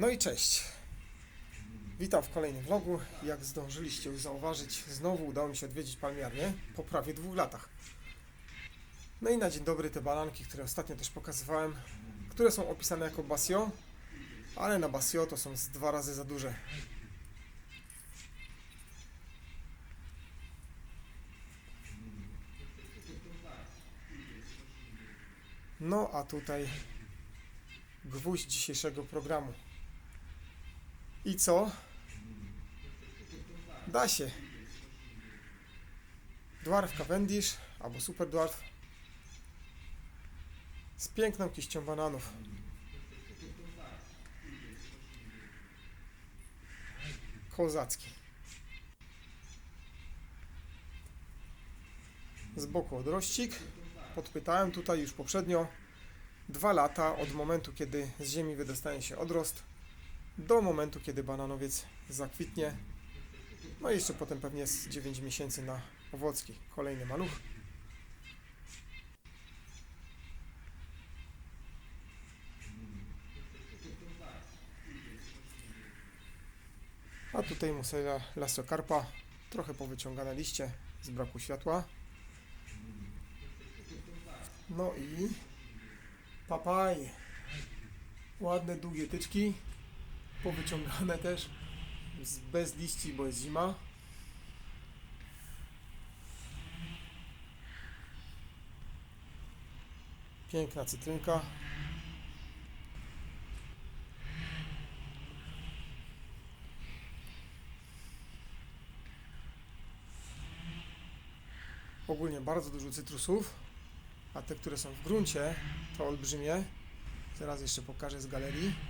No i cześć. Witam w kolejnym vlogu. Jak zdążyliście już zauważyć, znowu udało mi się odwiedzić palmiarnię po prawie dwóch latach. No i na dzień dobry te bananki, które ostatnio też pokazywałem, które są opisane jako basio, ale na basio to są z dwa razy za duże. No a tutaj gwóźdź dzisiejszego programu. I co? Da się. Dwarf Cavendish albo Super Dwarf z piękną kiścią bananów. Kozacki. Z boku odrościk. Podpytałem tutaj już poprzednio. Dwa lata od momentu, kiedy z ziemi wydostaje się odrost, do momentu, kiedy bananowiec zakwitnie. No i jeszcze potem pewnie z 9 miesięcy na owocki. Kolejny maluch. A tutaj musela lasokarpa, trochę powyciągane liście z braku światła. No i papaj. Ładne, długie tyczki. Powyciągane też. Bez liści, bo jest zima. Piękna cytrynka. Ogólnie bardzo dużo cytrusów, a te, które są w gruncie, to olbrzymie. Zaraz jeszcze pokażę z galerii.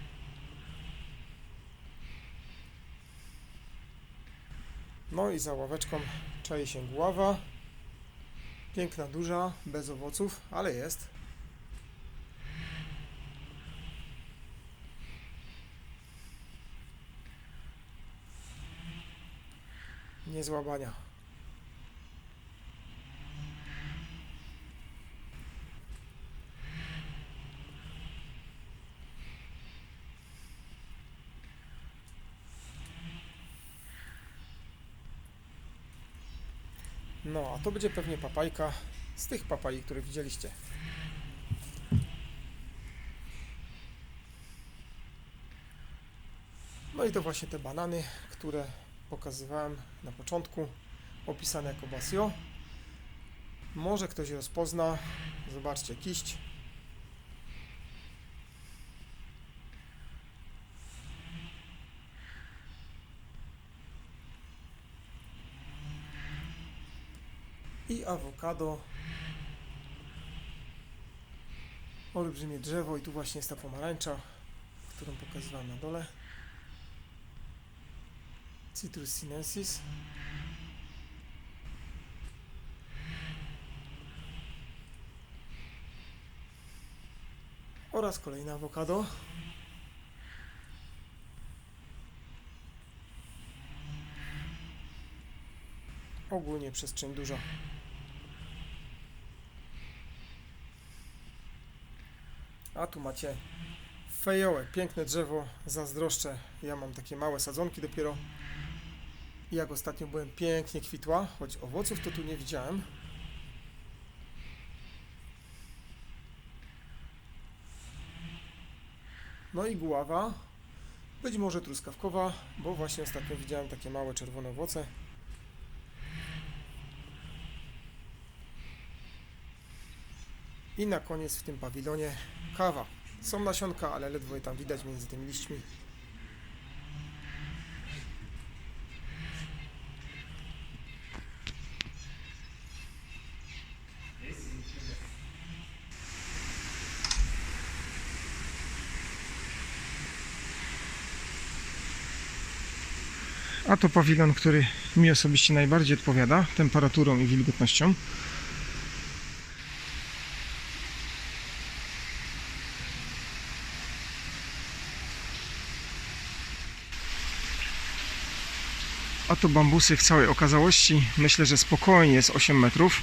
No i za ławeczką czai się gława. Piękna, duża, bez owoców, ale jest. Niezła bania. No, a to będzie pewnie papajka z tych papai, które widzieliście. No i to właśnie te banany, które pokazywałem na początku, opisane jako basio. Może ktoś rozpozna. Zobaczcie, kiść. I awokado. Olbrzymie drzewo i tu właśnie jest ta pomarańcza, którą pokazywałem na dole. Citrus sinensis. Oraz kolejne awokado. Ogólnie przestrzeń duża. A tu macie fejołę, piękne drzewo, zazdroszczę. Ja mam takie małe sadzonki dopiero. Jak ostatnio byłem, pięknie kwitła, choć owoców to tu nie widziałem. No i gława, być może truskawkowa, bo właśnie ostatnio widziałem takie małe czerwone owoce. I na koniec w tym pawilonie kawa. Są nasionka, ale ledwo je tam widać między tymi liśćmi. A to pawilon, który mi osobiście najbardziej odpowiada temperaturą i wilgotnością. A to bambusy w całej okazałości. Myślę, że spokojnie jest 8 metrów.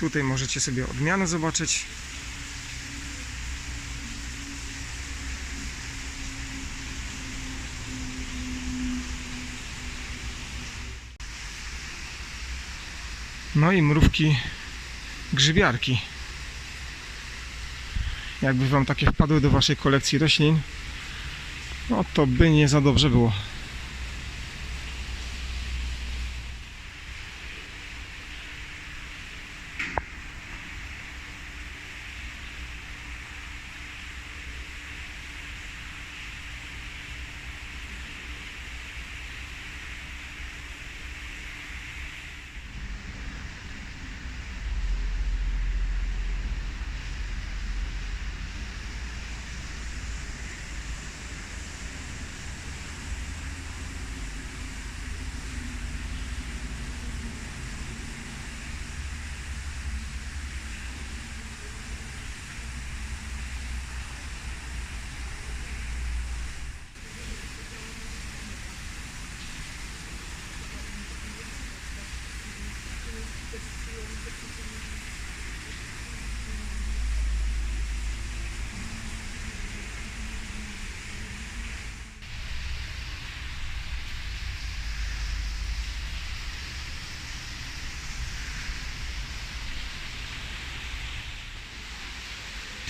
Tutaj możecie sobie odmianę zobaczyć. No i mrówki grzybiarki. Jakby Wam takie wpadły do Waszej kolekcji roślin, no to by nie za dobrze było.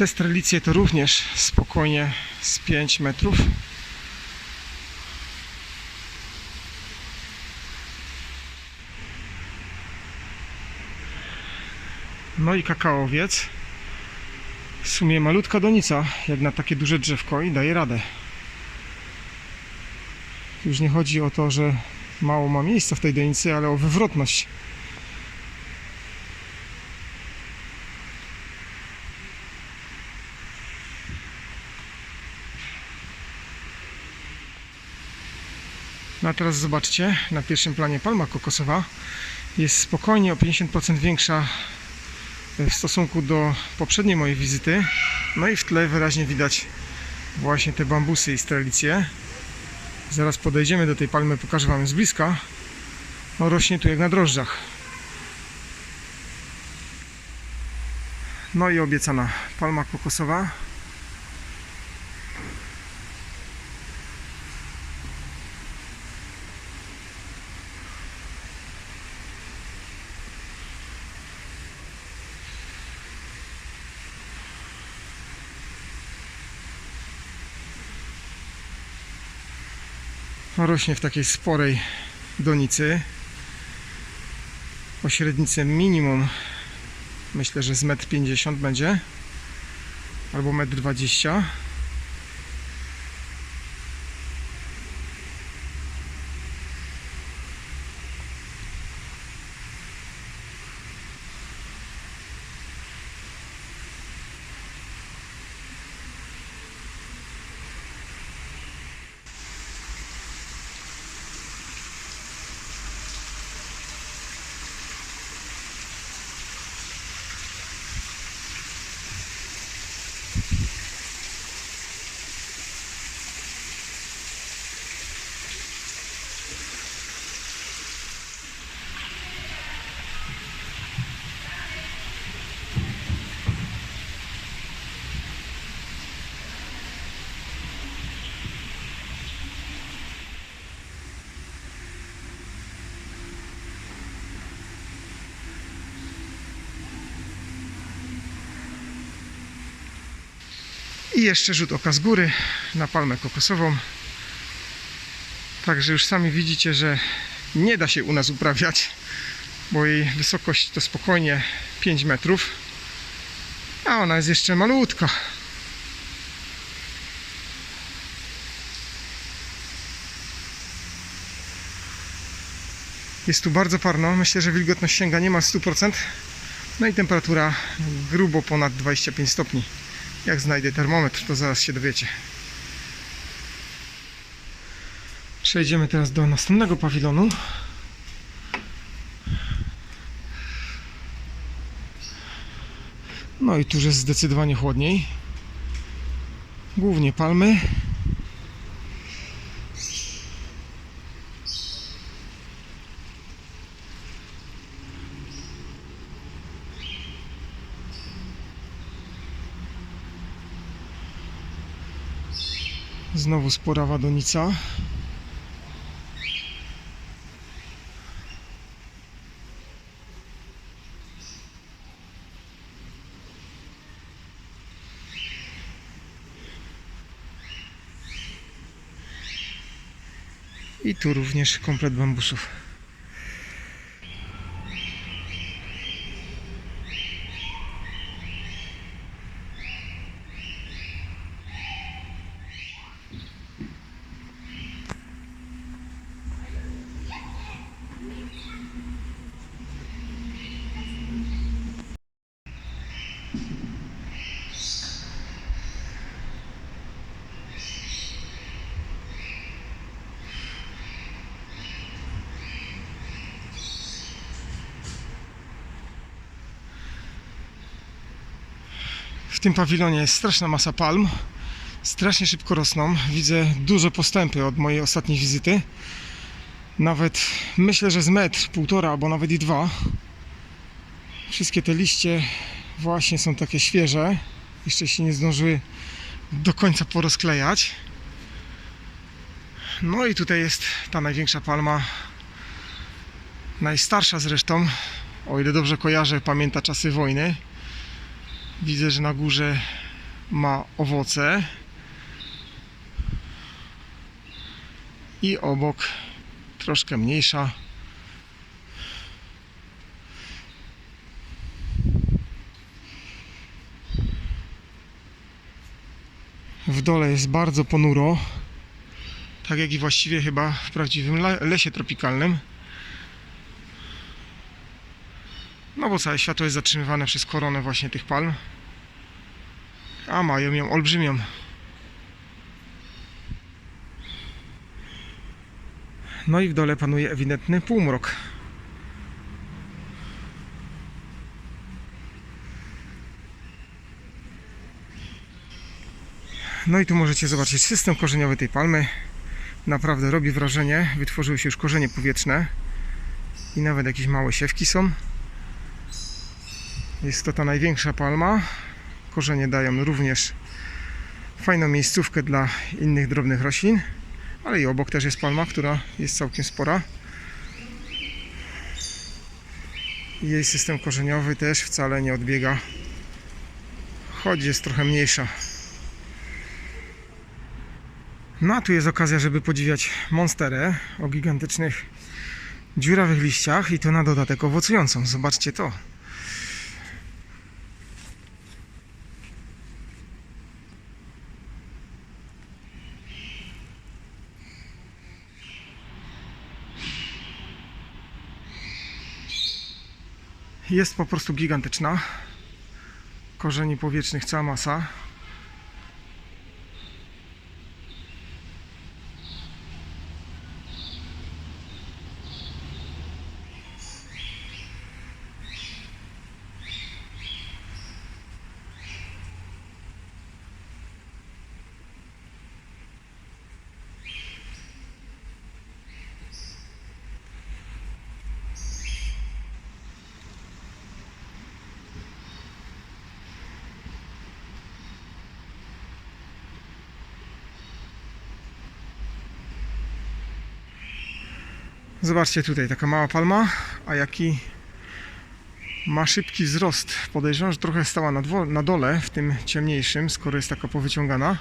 Te strelicje to również spokojnie z 5 metrów. No i kakaowiec. W sumie malutka donica, jak na takie duże drzewko i daje radę. Już nie chodzi o to, że mało ma miejsca w tej donicy, ale o wywrotność. No a teraz zobaczcie, na pierwszym planie palma kokosowa jest spokojnie o 50% większa w stosunku do poprzedniej mojej wizyty. No i w tle wyraźnie widać właśnie te bambusy i strelicje. Zaraz podejdziemy do tej palmy, pokażę Wam z bliska. No rośnie tu jak na drożdżach. No i obiecana palma kokosowa. Rośnie w takiej sporej donicy. O średnicy minimum myślę, że z 1,50 m będzie albo 1,20 m I jeszcze rzut oka z góry na palmę kokosową. Także już sami widzicie, że nie da się u nas uprawiać, bo jej wysokość to spokojnie 5 metrów, a ona jest jeszcze malutka. Jest tu bardzo parno, myślę, że wilgotność sięga niemal 100%, no i temperatura grubo ponad 25 stopni. Jak znajdę termometr, to zaraz się dowiecie. Przejdziemy teraz do następnego pawilonu. No i tu jest zdecydowanie chłodniej. Głównie palmy. Znowu spora wadonica. I tu również komplet bambusów. Tym pawilonie jest straszna masa palm. Strasznie szybko rosną. Widzę duże postępy od mojej ostatniej wizyty. Nawet myślę, że z metr, półtora albo nawet i dwa. Wszystkie te liście właśnie są takie świeże. Jeszcze się nie zdążyły do końca porozklejać. No i tutaj jest ta największa palma. Najstarsza zresztą. O ile dobrze kojarzę, pamięta czasy wojny. Widzę, że na górze ma owoce. I obok troszkę mniejsza. W dole jest bardzo ponuro. Tak jak i właściwie chyba w prawdziwym le- lesie tropikalnym. No bo całe światło jest zatrzymywane przez koronę właśnie tych palm. A mają ją olbrzymią. No i w dole panuje ewidentny półmrok. No i tu możecie zobaczyć system korzeniowy tej palmy. Naprawdę robi wrażenie. Wytworzyły się już korzenie powietrzne. I nawet jakieś małe siewki są. Jest to ta największa palma. Korzenie dają również fajną miejscówkę dla innych drobnych roślin. Ale i obok też jest palma, która jest całkiem spora. Jej system korzeniowy też wcale nie odbiega, choć jest trochę mniejsza. No a tu jest okazja, żeby podziwiać monsterę o gigantycznych dziurawych liściach i to na dodatek owocującą. Zobaczcie to. Jest po prostu gigantyczna. Korzeni powietrznych cała masa. Zobaczcie tutaj, taka mała palma, a jaki ma szybki wzrost. Podejrzewam, że trochę stała na, na dole, w tym ciemniejszym, skoro jest taka powyciągana.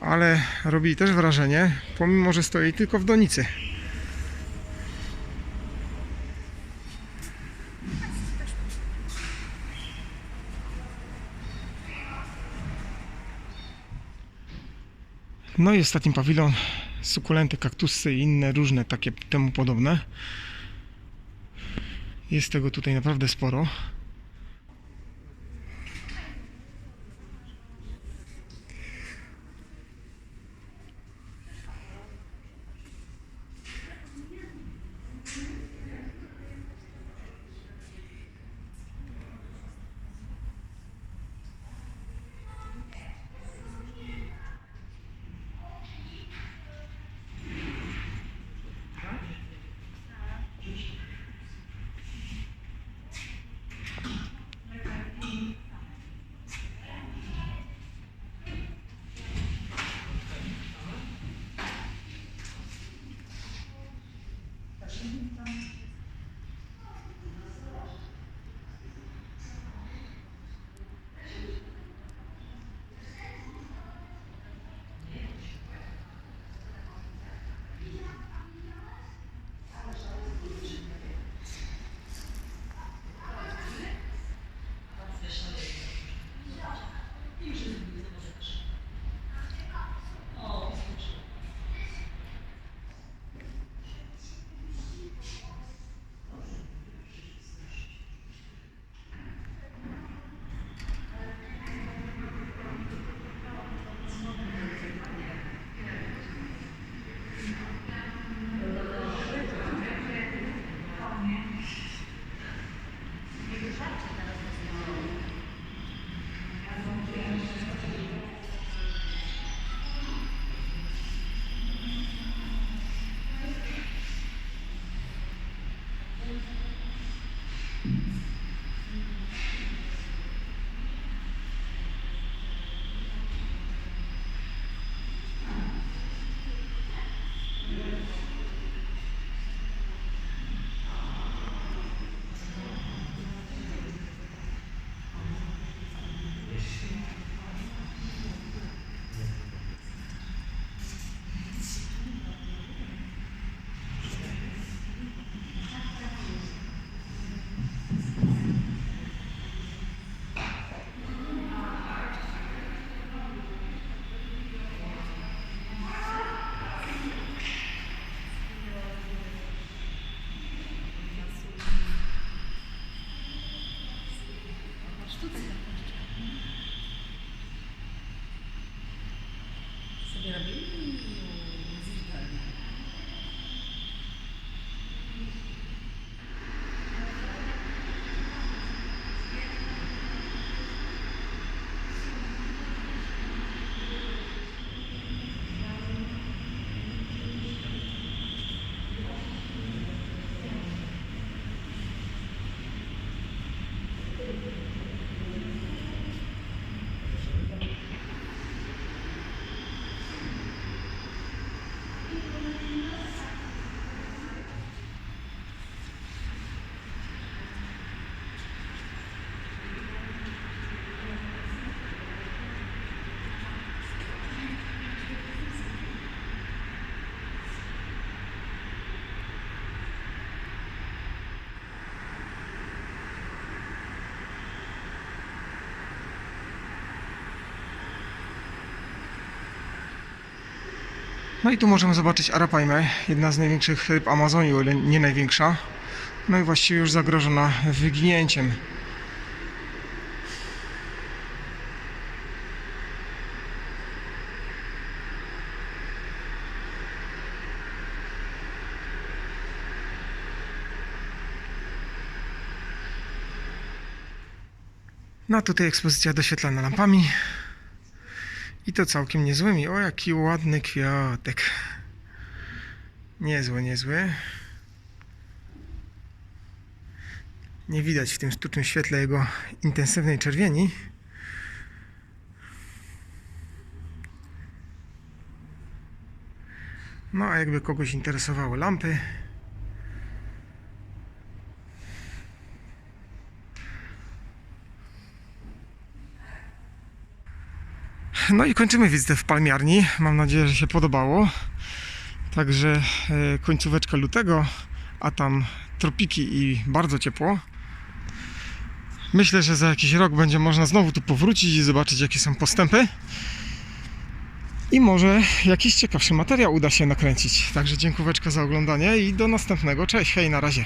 Ale robi też wrażenie, pomimo, że stoi tylko w donicy. No i ostatni pawilon sukulenty, kaktusy i inne różne takie temu podobne. Jest tego tutaj naprawdę sporo. No i tu możemy zobaczyć arapaimę, jedna z największych ryb Amazonii, o ile nie największa. No i właściwie już zagrożona wyginięciem. No tutaj ekspozycja doświetlana lampami. I to całkiem niezłymi. O, jaki ładny kwiatek. Niezły, niezły. Nie widać w tym sztucznym świetle jego intensywnej czerwieni. No, a jakby kogoś interesowały lampy, No i kończymy wizytę w palmiarni. Mam nadzieję, że się podobało. Także e, końcóweczka lutego, a tam tropiki i bardzo ciepło. Myślę, że za jakiś rok będzie można znowu tu powrócić i zobaczyć, jakie są postępy. I może jakiś ciekawszy materiał uda się nakręcić. Także dziękóweczka za oglądanie i do następnego. Cześć, hej, na razie.